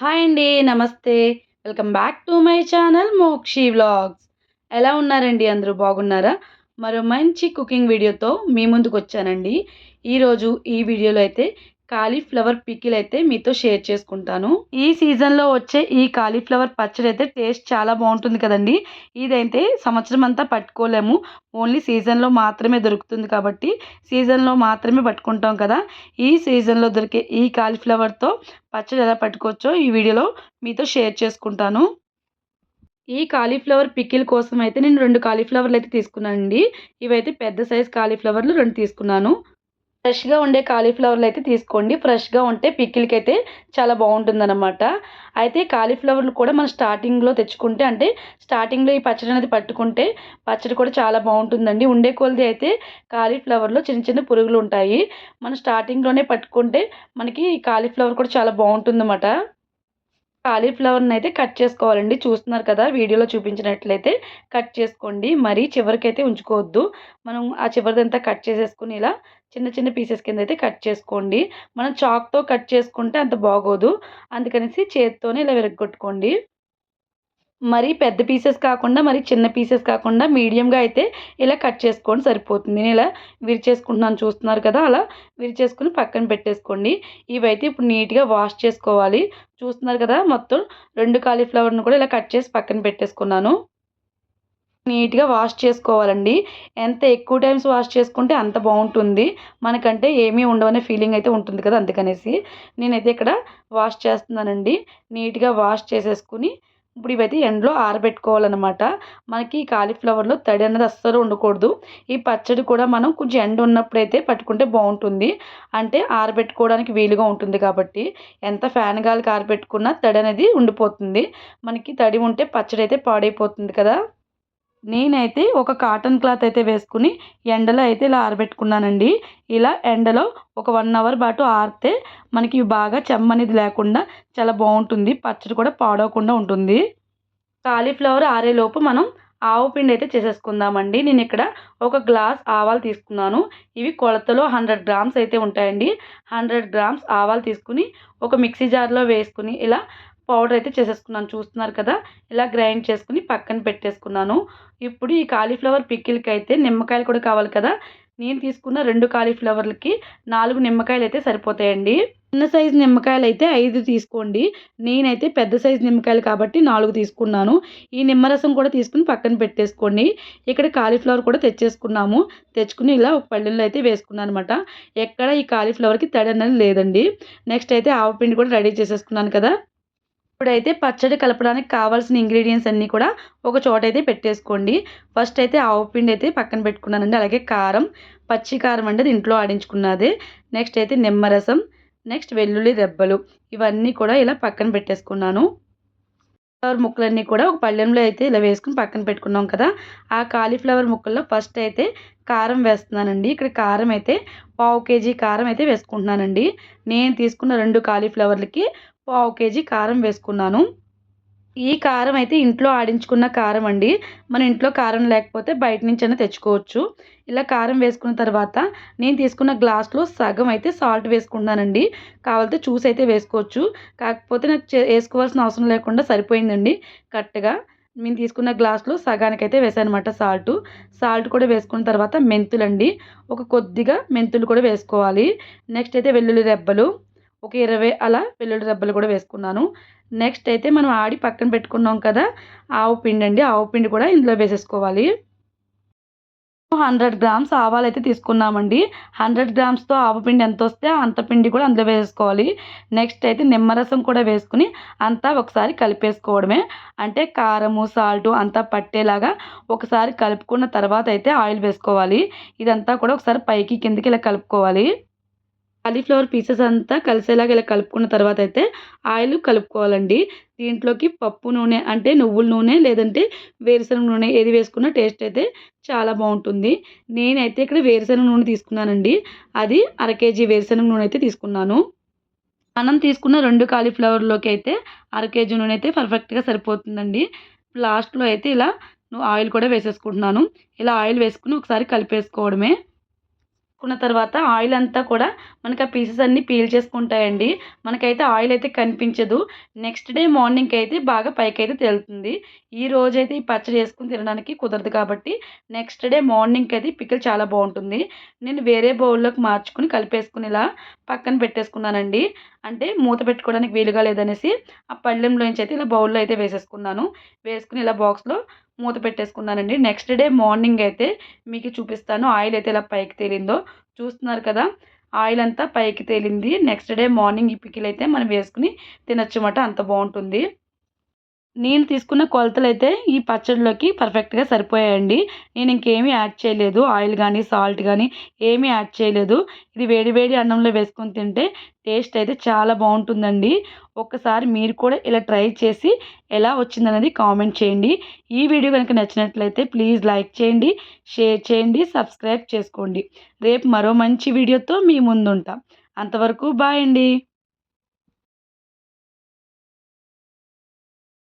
Hi అండి నమస్తే. Welcome back to my channel Mokshi vlogs. ఎలా ఉన్నారండి? అందరూ బాగున్నారా? మరో మంచి కుకింగ్ వీడియోతో మీ ముందుకు వచ్చానండి ఈరోజు ఈ వీడియోలో అయితే కాలీఫ్లవర్ పికిల్ అయితే మీతో షేర్ చేసుకుంటాను. ఈ సీజన్లో వచ్చే ఈ కాలీఫ్లవర్ పచ్చడి అయితే టేస్ట్ చాలా బాగుంటుంది కదండి. ఇదైతే సంవత్సరం అంతా పట్టుకోలేము. ఓన్లీ సీజన్లో మాత్రమే దొరుకుతుంది కాబట్టి సీజన్లో మాత్రమే పట్టుకుంటాం కదా. ఈ సీజన్లో దొరికే ఈ కాలీఫ్లవర్తో పచ్చడి ఎలా పట్టుకోవచ్చో ఈ వీడియోలో మీతో షేర్ చేసుకుంటాను. ఈ కాలీఫ్లవర్ పికిల్ కోసం అయితే నేను రెండు కాలీఫ్లవర్లు అయితే తీసుకున్నానండి. ఇవైతే పెద్ద సైజ్ కాలీఫ్లవర్లు రెండు తీసుకున్నాను. ఫ్రెష్గా ఉండే కాలీఫ్లవర్లు అయితే తీసుకోండి. ఫ్రెష్గా ఉంటే పిక్కిలకి అయితే చాలా బాగుంటుందన్నమాట. అయితే కాలీఫ్లవర్లు కూడా మనం స్టార్టింగ్లో తెచ్చుకుంటే అంటే స్టార్టింగ్లో ఈ పచ్చడి అనేది పట్టుకుంటే పచ్చడి కూడా చాలా బాగుంటుందండి. ఉండే కొలది అయితే కాలీఫ్లవర్లో చిన్న చిన్న పురుగులు ఉంటాయి. మనం స్టార్టింగ్లోనే పట్టుకుంటే మనకి కాలీఫ్లవర్ కూడా చాలా బాగుంటుందన్నమాట. కాలీఫ్లవర్ని అయితే కట్ చేసుకోవాలండి. చూస్తున్నారు కదా వీడియోలో చూపించినట్లయితే కట్ చేసుకోండి. మరీ చివరికైతే ఉంచుకోవద్దు. మనం ఆ చివరిదంతా కట్ చేసేసుకుని ఇలా చిన్న చిన్న పీసెస్ కింద అయితే కట్ చేసుకోండి. మనం చాక్తో కట్ చేసుకుంటే అంత బాగోదు. అందుకనేసి చేత్తోనే ఇలా విరగొట్టుకోండి మరి పెద్ద పీసెస్ కాకుండా మరి చిన్న పీసెస్ కాకుండా మీడియంగా అయితే ఇలా కట్ చేసుకోండి సరిపోతుంది. నేను ఇలా విరిచేసుకుంటున్నాను చూస్తున్నారు కదా అలా విరిచేసుకుని పక్కన పెట్టేసుకోండి. ఇవైతే ఇప్పుడు నీట్గా వాష్ చేసుకోవాలి. చూస్తున్నారు కదా మొత్తం రెండు కాలీఫ్లవర్ను కూడా ఇలా కట్ చేసి పక్కన పెట్టేసుకున్నాను. నీట్గా వాష్ చేసుకోవాలండి. ఎంత ఎక్కువ టైమ్స్ వాష్ చేసుకుంటే అంత బాగుంటుంది. మనకంటే ఏమీ ఉండవనే ఫీలింగ్ అయితే ఉంటుంది కదా అందుకనేసి నేనైతే ఇక్కడ వాష్ చేస్తున్నానండి. నీట్గా వాష్ చేసేసుకుని ఇప్పుడు ఇవైతే ఎండలో ఆరబెట్టుకోవాలన్నమాట. మనకి ఈ కాలీఫ్లవర్లో తడి అన్నది అస్సలు ఉండకూడదు. ఈ పచ్చడి కూడా మనం కొంచెం ఎండ ఉన్నప్పుడైతే పట్టుకుంటే బాగుంటుంది. అంటే ఆరబెట్టుకోవడానికి వీలుగా ఉంటుంది కాబట్టి ఎంత ఫ్యాన్ గాలికి ఆరబెట్టుకున్నా తడి అనేది ఉండిపోతుంది. మనకి తడి ఉంటే పచ్చడి అయితే పాడైపోతుంది కదా. నేనైతే ఒక కాటన్ క్లాత్ అయితే వేసుకుని ఎండలో అయితే ఇలా ఆరబెట్టుకున్నానండి. ఇలా ఎండలో ఒక వన్ అవర్ పాటు ఆరితే మనకి బాగా చెమ్మ అనేది లేకుండా చాలా బాగుంటుంది. పచ్చడి కూడా పాడవకుండా ఉంటుంది. కాలీఫ్లవర్ ఆరేలోపు మనం ఆవు పిండి అయితే చేసేసుకుందామండి. నేను ఇక్కడ ఒక గ్లాస్ ఆవాలు తీసుకున్నాను. ఇవి కొలతలో హండ్రెడ్ గ్రామ్స్ అయితే ఉంటాయండి. హండ్రెడ్ గ్రామ్స్ ఆవాలు తీసుకుని ఒక మిక్సీ జార్లో వేసుకుని ఇలా పౌడర్ అయితే చేసేసుకున్నాను. చూస్తున్నారు కదా? ఇలా గ్రైండ్ చేసుకుని పక్కన పెట్టేసుకున్నాను. ఇప్పుడు ఈ కాలీఫ్లవర్ పిక్కిల్కి అయితే నిమ్మకాయలు కూడా కావాలి కదా? నేను తీసుకున్న రెండు కాలీఫ్లవర్లకి నాలుగు నిమ్మకాయలు అయితే సరిపోతాయండి. చిన్న సైజు నిమ్మకాయలు అయితే ఐదు తీసుకోండి. నేనైతే పెద్ద సైజు నిమ్మకాయలు కాబట్టి నాలుగు తీసుకున్నాను. ఈ నిమ్మరసం కూడా తీసుకుని పక్కన పెట్టేసుకోండి. ఇక్కడ కాలీఫ్లవర్ కూడా తెచ్చేసుకున్నాము. తెచ్చుకుని ఇలా ఒక పళ్ళెల్లో అయితే వేసుకున్నాను అనమాట ఎక్కడ ఈ కాలీఫ్లవర్కి తడి అనేది లేదండి. నెక్స్ట్ అయితే ఆవపిండి కూడా రెడీ చేసేసుకున్నాను కదా? ఇప్పుడైతే పచ్చడి కలపడానికి కావాల్సిన ఇంగ్రీడియంట్స్ అన్నీ కూడా ఒక చోట అయితే పెట్టేసుకోండి. ఫస్ట్ అయితే ఆవు పిండి అయితే పక్కన పెట్టుకున్నానండి. అలాగే కారం పచ్చి కారం అంటే ఇంట్లో ఆడించుకున్నది. నెక్స్ట్ అయితే నిమ్మరసం నెక్స్ట్ వెల్లుల్లి రెబ్బలు. ఇవన్నీ కూడా ఇలా పక్కన పెట్టేసుకున్నాను. కాలీఫ్లవర్ ముక్కలన్నీ కూడా ఒక పళ్ళెంలో అయితే ఇలా వేసుకుని పక్కన పెట్టుకున్నాం కదా. ఆ కాలీఫ్లవర్ ముక్కల్లో ఫస్ట్ అయితే కారం వేస్తున్నానండి. ఇక్కడ కారం అయితే పావు కేజీ కారం అయితే వేసుకుంటున్నానండి. నేను తీసుకున్న రెండు కాలీఫ్లవర్లకి పావు కేజీ కారం వేసుకున్నాను. ఈ కారం అయితే ఇంట్లో ఆడించుకున్న కారం అండి. మన ఇంట్లో కారం లేకపోతే బయట నుంచి అయినా తెచ్చుకోవచ్చు. ఇలా కారం వేసుకున్న తర్వాత నేను తీసుకున్న గ్లాస్లో సగం అయితే సాల్ట్ వేసుకున్నానండి కావాలంటే చూసి అయితే వేసుకోవచ్చు. కాకపోతే నాకు వేసుకోవాల్సిన అవసరం లేకుండా సరిపోయిందండి. కరెక్ట్గా నేను తీసుకున్న గ్లాస్లో సగానికైతే వేసానమాట సాల్ట్. సాల్ట్ కూడా వేసుకున్న తర్వాత మెంతులండి. ఒక కొద్దిగా మెంతులు కూడా వేసుకోవాలి. నెక్స్ట్ అయితే వెల్లుల్లి రెబ్బలు. ఒక ఇరవై అలా వెల్లుల్లి రెబ్బలు కూడా వేసుకున్నాను. నెక్స్ట్ అయితే మనం ఆడి పక్కన పెట్టుకున్నాం కదా ఆవు పిండి అండి. ఆవు పిండి కూడా ఇందులో వేసేసుకోవాలి. హండ్రెడ్ గ్రామ్స్ ఆవాలు అయితే తీసుకున్నామండి. హండ్రెడ్ గ్రామ్స్తో ఆవు పిండి ఎంత వస్తే అంత పిండి కూడా అందులో వేసుకోవాలి నెక్స్ట్ అయితే నిమ్మరసం కూడా వేసుకుని అంతా ఒకసారి కలిపేసుకోవడమే. అంటే కారము సాల్ట్ అంతా పట్టేలాగా ఒకసారి కలుపుకున్న తర్వాత అయితే ఆయిల్ వేసుకోవాలి. ఇదంతా కూడా ఒకసారి పైకి కిందకి ఇలా కలుపుకోవాలి. కాలీఫ్లవర్ పీసెస్ అంతా కలిసేలాగా ఇలా కలుపుకున్న తర్వాత అయితే ఆయిల్ కలుపుకోవాలండి. దీంట్లోకి పప్పు నూనె అంటే నువ్వుల నూనె లేదంటే వేరుశనగ నూనె ఏది వేసుకున్నా టేస్ట్ అయితే చాలా బాగుంటుంది. నేనైతే ఇక్కడ వేరుశనగ నూనె తీసుకున్నానండి. అది అర కేజీ వేరుశనగ నూనె అయితే తీసుకున్నాను. మనం తీసుకున్న రెండు కాలీఫ్లవర్లోకి అయితే అర కేజీ నూనె అయితే పర్ఫెక్ట్గా సరిపోతుందండి. లాస్ట్లో అయితే ఇలా ఆయిల్ కూడా వేసేసుకుంటున్నాను. ఇలా ఆయిల్ వేసుకుని ఒకసారి కలిపేసుకోవడమే. వేసుకున్న తర్వాత ఆయిల్ అంతా కూడా మనకి ఆ పీసెస్ అన్నీ పీల్ చేసుకుంటాయండి. మనకైతే ఆయిల్ అయితే కనిపించదు. నెక్స్ట్ డే మార్నింగ్కి అయితే బాగా పైకి అయితే తేలుతుంది. ఈ రోజైతే ఈ పచ్చడి వేసుకుని తినడానికి కుదరదు కాబట్టి నెక్స్ట్ డే మార్నింగ్కి అయితే పికిల్ చాలా బాగుంటుంది. నేను వేరే బౌల్లోకి మార్చుకుని కలిపేసుకుని ఇలా పక్కన పెట్టేసుకున్నానండి. అంటే మూత పెట్టుకోవడానికి వీలుగా లేదనేసి ఆ పళ్ళెంలోంచి అయితే ఇలా బౌల్లో అయితే వేసేసుకున్నాను. వేసుకుని ఇలా బాక్స్లో మూత పెట్టేసుకున్నానండి. నెక్స్ట్ డే మార్నింగ్ అయితే మీకు చూపిస్తాను ఆయిల్ అయితే ఇలా పైకి తేలిందో. చూస్తున్నారు కదా ఆయిల్ అంతా పైకి తేలింది. నెక్స్ట్ డే మార్నింగ్ ఈ పికిల్ అయితే మనం వేసుకుని తినొచ్చు అంత బాగుంటుంది. నేను తీసుకున్న కొలతలు అయితే ఈ పచ్చడిలోకి పర్ఫెక్ట్గా సరిపోయాయండి. నేను ఇంకేమీ యాడ్ చేయలేదు. ఆయిల్ కానీ సాల్ట్ కానీ ఏమీ యాడ్ చేయలేదు. ఇది వేడి వేడి అన్నంలో వేసుకొని తింటే టేస్ట్ అయితే చాలా బాగుంటుందండి. ఒక్కసారి మీరు కూడా ఇలా ట్రై చేసి ఎలా వచ్చిందనేది కామెంట్ చేయండి. ఈ వీడియో కనుక నచ్చినట్లయితే ప్లీజ్ లైక్ చేయండి షేర్ చేయండి సబ్స్క్రైబ్ చేసుకోండి. రేపు మరో మంచి వీడియోతో మీ ముందుంటాం. అంతవరకు బాయ్ అండి.